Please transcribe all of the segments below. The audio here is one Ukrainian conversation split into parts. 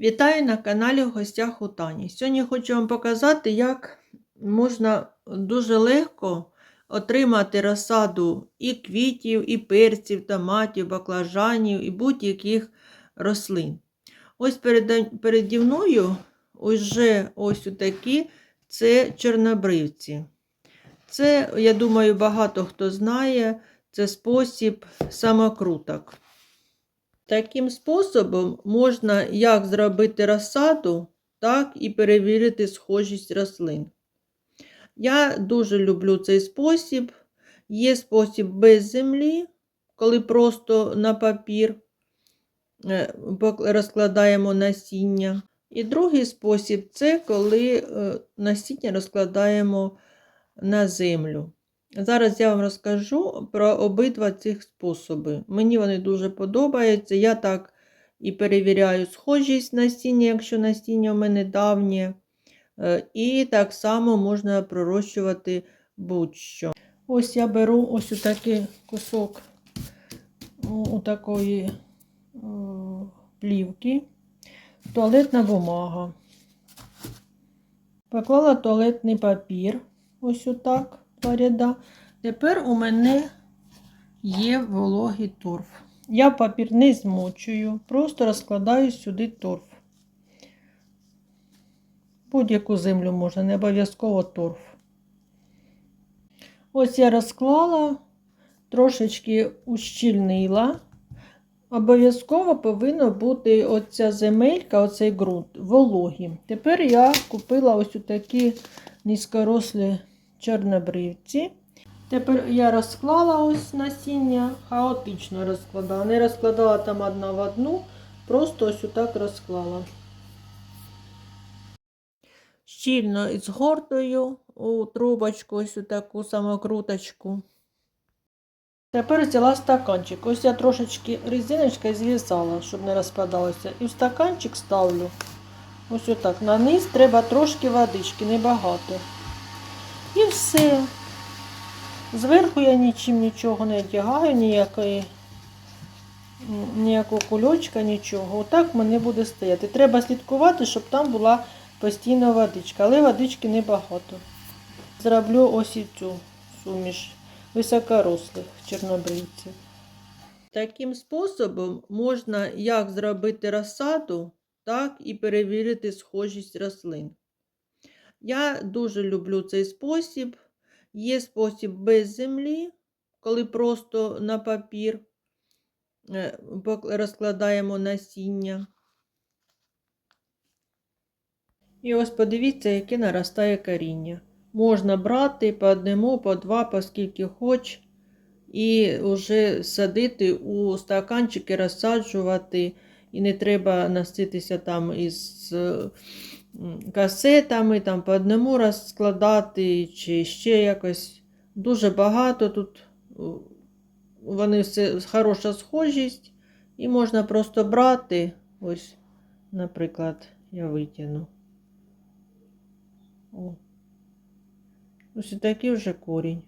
Вітаю на каналі в гостях у Тані. Сьогодні хочу вам показати, як можна дуже легко отримати розсаду і квітів, і перців, томатів, баклажанів, і будь-яких рослин. Ось перед, переді мною вже ось такі це чорнобривці. Це, я думаю, багато хто знає, це спосіб самокруток. Таким способом можна як зробити розсаду, так і перевірити схожість рослин. Я дуже люблю цей спосіб. Є спосіб без землі, коли просто на папір е, розкладаємо насіння. І другий спосіб це коли е, насіння розкладаємо на землю. Зараз я вам розкажу про обидва цих способи. Мені вони дуже подобаються. Я так і перевіряю схожість насіння, якщо насіння в мене давнє. Е, І так само можна пророщувати будь-що. Ось я беру ось такий кусок у такої плівки, туалетна бумага. Поклала туалетний папір, ось отак два. Тепер у мене є вологий торф. Я папір не змочую, просто розкладаю сюди торф. Будь-яку землю можна, не обов'язково торф. Ось я розклала, трошечки ущільнила. Обов'язково повинна бути оця земелька, оцей ґрунт, вологий. Тепер я купила ось такі низькорослі чорнобривці. Тепер я розклала ось насіння, хаотично розкладала. Не розкладала там одна в одну, просто ось отак розклала. Щільно згортую у трубочку, ось таку самокруточку. Тепер взяла стаканчик. Ось я трошечки резиночкою зв'язала, щоб не розпадалося. І в стаканчик ставлю ось отак. На низ треба трошки водички, небагато. І все. Зверху я нічим нічого не одягаю, ніякої, ніякого кульочка, нічого. Отак в мене буде стояти. Треба слідкувати, щоб там була постійна водичка, але водички небагато. Зроблю ось і цю суміш високорослих чорнобривців. Таким способом можна як зробити розсаду, так і перевірити схожість рослин. Я дуже люблю цей спосіб. Є спосіб без землі, коли просто на папір е, розкладаємо насіння. І ось подивіться, яке наростає коріння. Можна брати по одному, по два, по скільки хоч, і вже садити у стаканчики, розсаджувати. І не треба носитися там із касетами, там по одному розкладати, чи ще якось. Дуже багато тут вони все хороша схожість, і можна просто брати. Ось, наприклад, я витягну. О. Ось такий вже корінь.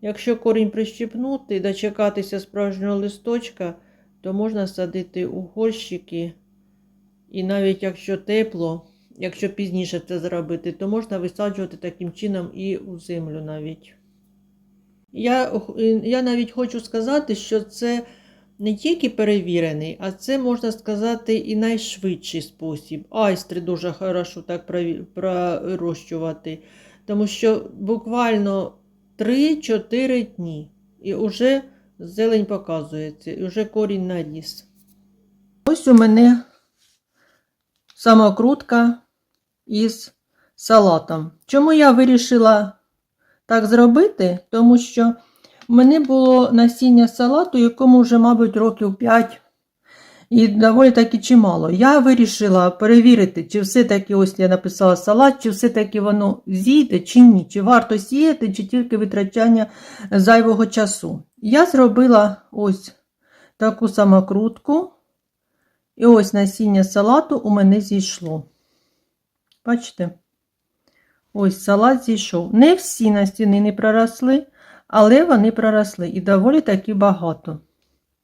Якщо корінь прищипнути і дочекатися справжнього листочка, то можна садити у горщики. І навіть якщо тепло, якщо пізніше це зробити, то можна висаджувати таким чином і у землю навіть. Я, Я навіть хочу сказати, що це не тільки перевірений, а це, можна сказати, і найшвидший спосіб. Айстри дуже хорошо так пророщувати. Тому що буквально 3-4 дні і вже зелень показується, і вже корінь наріс. Ось у мене самокрутка із салатом. Чому я вирішила так зробити? Тому що в мене було насіння салату, якому вже, мабуть, років 5 і доволі таки чимало. Я вирішила перевірити, чи все-таки ось я написала салат, чи все-таки воно зійде, чи ні, чи варто сіяти, чи тільки витрачання зайвого часу. Я зробила ось таку самокрутку. І ось насіння салату у мене зійшло. Бачите? Ось салат зійшов. Не всі настіни не проросли, але вони проросли. І доволі таки багато.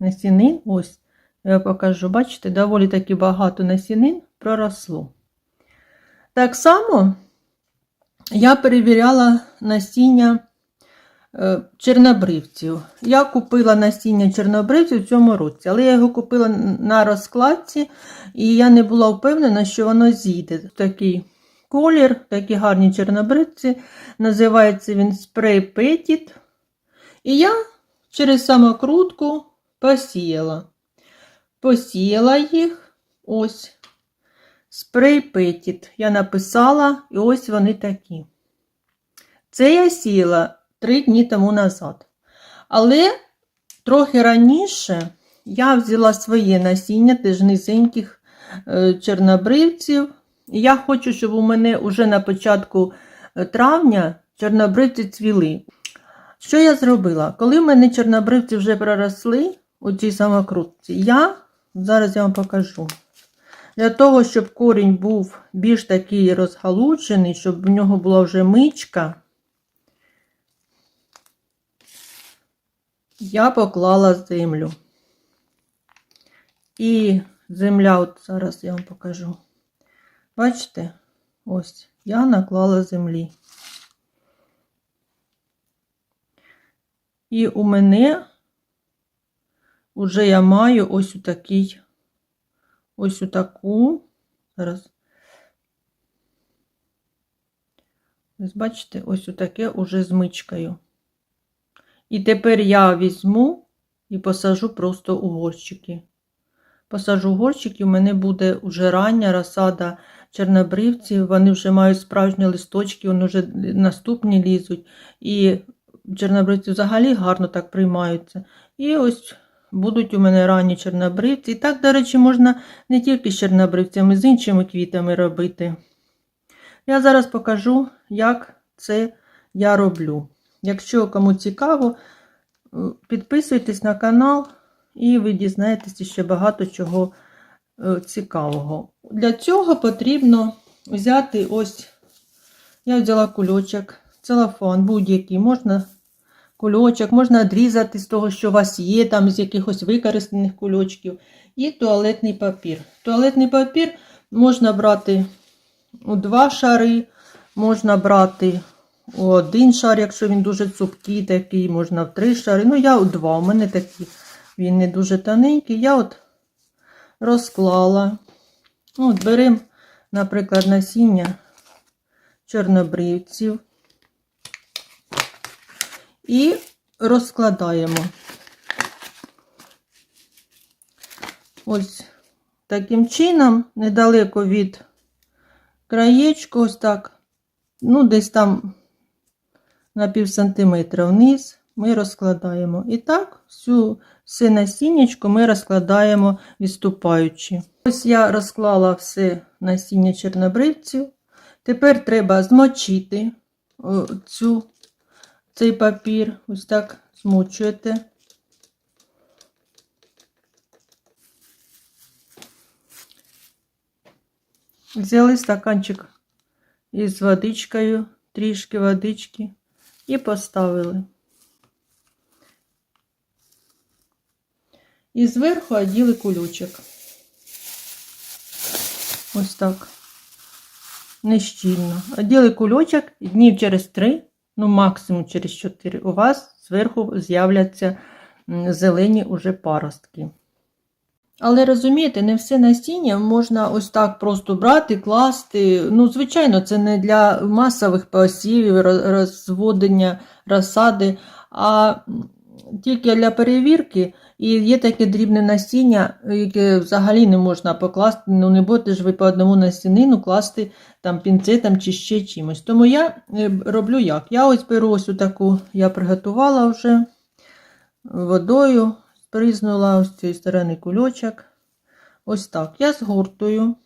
Настіни ось Я покажу, бачите, доволі таки багато насінин проросло. Так само я перевіряла насіння чорнобривців. Я купила насіння чорнобривців в цьому році, але я його купила на розкладці, і я не була впевнена, що воно зійде. Такий колір, такі гарні чорнобривці. Називається він спрей Петіт. І я через самокрутку посіяла. Посіяла їх. Ось. Спрей Петіт. Я написала, і ось вони такі. Це я сіяла три дні тому назад. Але трохи раніше я взяла своє насіння, теж низеньких е, чорнобривців. І я хочу, щоб у мене вже на початку е, травня чорнобривці цвіли. Що я зробила? Коли в мене чорнобривці вже проросли у цій самокрутці, я зараз я вам покажу. Для того, щоб корінь був більш такий розгалуджений, щоб в нього була вже мичка, я поклала землю. І земля, от зараз я вам покажу. Бачите, ось я наклала землі. І у мене вже я маю ось у такий, ось у таку, зараз. Ось бачите, ось у таке уже з мичкою. І тепер я візьму і посажу просто у горщики. Посажу горщики, у мене буде вже рання розсада чорнобривців, вони вже мають справжні листочки, вони вже наступні лізуть. І чорнобривці взагалі гарно так приймаються. І ось будуть у мене ранні чорнобривці. І так, до речі, можна не тільки з чорнобривцями, з іншими квітами робити. Я зараз покажу, як це я роблю. Якщо кому цікаво, підписуйтесь на канал, і ви дізнаєтеся ще багато чого е, цікавого. Для цього потрібно взяти ось, я взяла кульочок, целофан будь-який, можна кульочок, можна відрізати з того, що у вас є, там з якихось використаних кульочків, і туалетний папір. Туалетний папір можна брати у два шари, можна брати один шар, якщо він дуже цупкий, такий, можна в три шари. Ну, я у два, у мене такий, він не дуже тоненький. Я от розклала. Ну, От беремо, наприклад, насіння чорнобривців і розкладаємо. Ось таким чином, недалеко від краєчку, ось так, ну, десь там на пів сантиметра вниз ми розкладаємо. І так, всю все насіннячко ми розкладаємо відступаючи. Ось я розклала все насіння чорнобривців. Тепер треба змочити цю, цей папір. Ось так змочуєте. Взяли стаканчик із водичкою, трішки водички і поставили. І зверху оділи кульочок. Ось так. Нещільно. Оділи кульочок днів через три, ну максимум через 4, у вас зверху з'являться зелені уже паростки. Але розумієте, не все насіння можна ось так просто брати, класти. Ну, звичайно, це не для масових посівів, розводення розсади, а тільки для перевірки. І є таке дрібне насіння, яке взагалі не можна покласти, ну не будете ж ви по одному насінину класти там пінцетом чи ще чимось. Тому я роблю як? Я ось беру ось таку, я приготувала вже водою. Признула ось цієї сторони кульочок. Ось так. Я згортую.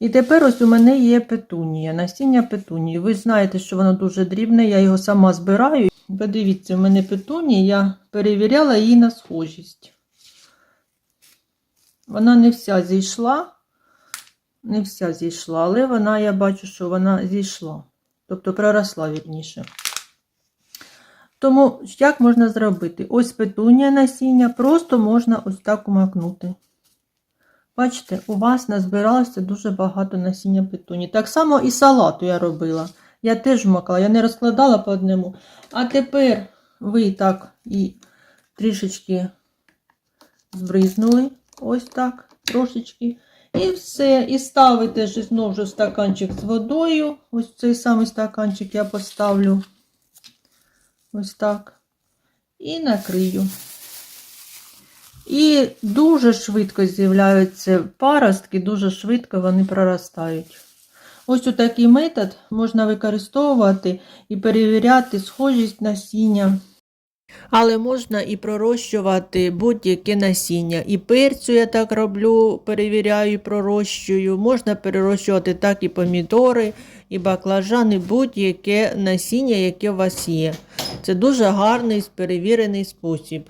І тепер ось у мене є петунія, насіння петунії. Ви знаєте, що воно дуже дрібне, я його сама збираю. Подивіться, у мене петунія, я перевіряла її на схожість. Вона не вся зійшла, не вся зійшла, але вона, я бачу, що вона зійшла. Тобто проросла вірніше. Тому як можна зробити? Ось петунія насіння, просто можна ось так умакнути. Бачите, у вас назбиралося дуже багато насіння петуні. Так само і салату я робила. Я теж вмакала, я не розкладала по одному. А тепер ви так і трішечки збризнули. Ось так, трошечки. І все. І ставите знову ж стаканчик з водою. Ось цей самий стаканчик я поставлю. Ось так. І накрию. І дуже швидко з'являються паростки, дуже швидко вони проростають. Ось у такий метод можна використовувати і перевіряти схожість насіння. Але можна і пророщувати будь-яке насіння. І перцю я так роблю, перевіряю, пророщую. Можна перерощувати так і помідори, і баклажани, будь-яке насіння, яке у вас є. Це дуже гарний перевірений спосіб.